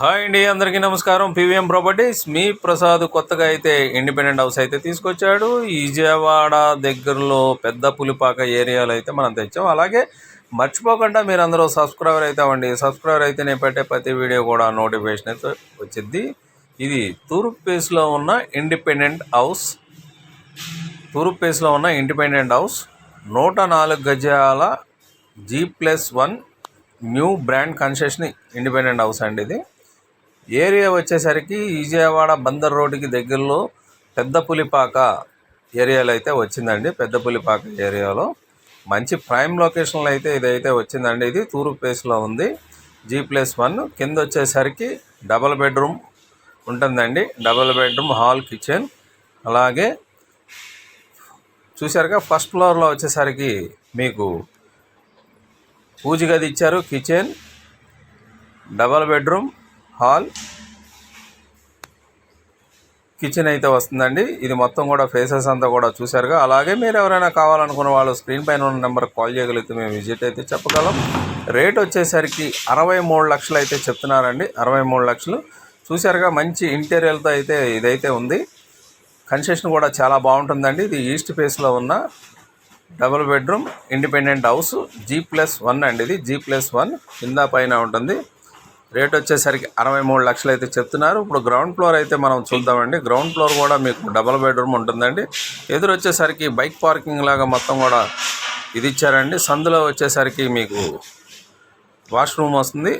Hi అండి అందరికీ నమస్కారం. పివిఎం ప్రాపర్టీస్. మీ ప్రసాద్ కొత్తగా అయితే ఇండిపెండెంట్ హౌస్ అయితే తీసుకొచ్చాడు. విజయవాడ దగ్గరలో పెద్ద పులిపాక ఏరియాలో అయితే మనం తెచ్చాం. అలాగే మర్చిపోకుండా మీరు అందరూ సబ్స్క్రైబర్ అయితే అవ్వండి. సబ్స్క్రైబర్ అయితే నేను పెట్టే ప్రతి వీడియో కూడా నోటిఫికేషన్ అయితే వచ్చింది ఇది తూర్పు పేస్లో ఉన్న ఇండిపెండెంట్ హౌస్. తూర్పు పేస్లో ఉన్న ఇండిపెండెంట్ హౌస్. నూట నాలుగు గజాల G plus one new brand concession independent house అండి ఇది. ఏరియా వచ్చేసరికి విజయవాడ బందర్ రోడ్డుకి దగ్గరలో పెద్ద పులిపాక ఏరియాలో అయితే వచ్చిందండి. పెద్ద పులిపాక ఏరియాలో మంచి ప్రైమ్ లొకేషన్లో అయితే ఇదైతే వచ్చిందండి. ఇది తూరు ప్లేస్లో ఉంది. జీ ప్లస్ వన్ కింద వచ్చేసరికి డబల్ బెడ్రూమ్ ఉంటుందండి. Double bedroom hall kitchen. అలాగే చూసారుగా ఫస్ట్ ఫ్లోర్లో వచ్చేసరికి మీకు పూజ గది ఇచ్చారు kitchen double bedroom hall. Kitchen అయితే వస్తుందండి. ఇది మొత్తం కూడా ఫేసెస్ అంతా కూడా చూసారుగా అలాగే మీరు ఎవరైనా కావాలనుకున్న వాళ్ళు స్క్రీన్ పైన ఉన్న నెంబర్కి కాల్ చేయగలిగితే మేము విజిట్ అయితే చెప్పగలం. రేట్ వచ్చేసరికి అరవై మూడు లక్షలు అయితే చెప్తున్నారండి. అరవై మూడు లక్షలు. చూసారుగా మంచి ఇంటీరియర్తో అయితే ఇదైతే ఉంది. కన్సెషన్ కూడా చాలా బాగుంటుందండి. ఇది ఈస్ట్ ఫేస్లో ఉన్న double bedroom independent house G plus one అండి ఇది. జీ ప్లస్ వన్ కింద పైన ఉంటుంది. రేట్ వచ్చేసరికి అరవై మూడు లక్షలు అయితే చెప్తున్నారు. ఇప్పుడు గ్రౌండ్ ఫ్లోర్ అయితే మనం చూద్దామండి. గ్రౌండ్ ఫ్లోర్ కూడా మీకు డబల్ బెడ్రూమ్ ఉంటుందండి. ఎదురు వచ్చేసరికి బైక్ పార్కింగ్ లాగా మొత్తం కూడా ఇది ఇచ్చారండి. సందులో వచ్చేసరికి మీకు వాష్రూమ్ వస్తుంది.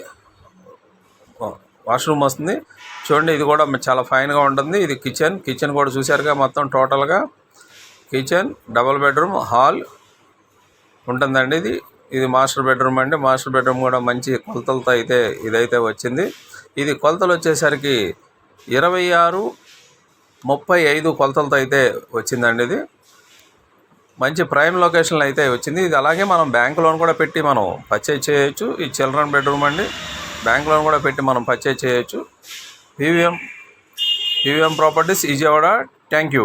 వాష్రూమ్ వస్తుంది. చూడండి ఇది కూడా చాలా ఫైన్గా ఉంటుంది. ఇది కిచెన్ కిచెన్ కూడా చూసారుగా మొత్తం టోటల్గా కిచెన్ డబల్ బెడ్రూమ్ హాల్ ఉంటుందండి ఇది. ఇది మాస్టర్ బెడ్రూమ్ అండి. మాస్టర్ బెడ్రూమ్ కూడా మంచి కొలతలతో అయితే ఇదైతే వచ్చింది. ఇది కొలతలు వచ్చేసరికి ఇరవై ఆరు ముప్పై ఐదు కొలతలతో అయితే వచ్చిందండి ఇది. మంచి ప్రైమ్ లొకేషన్లో అయితే వచ్చింది. ఇది అలాగే మనం బ్యాంక్ లోన్ కూడా పెట్టి మనం పర్చేజ్ చేయొచ్చు. ఈ చిల్డ్రన్ బెడ్రూమ్ అండి. బ్యాంక్ లోన్ కూడా పెట్టి మనం పర్చేజ్ చేయొచ్చు. PVM PVM properties Vijayawada. Thank you.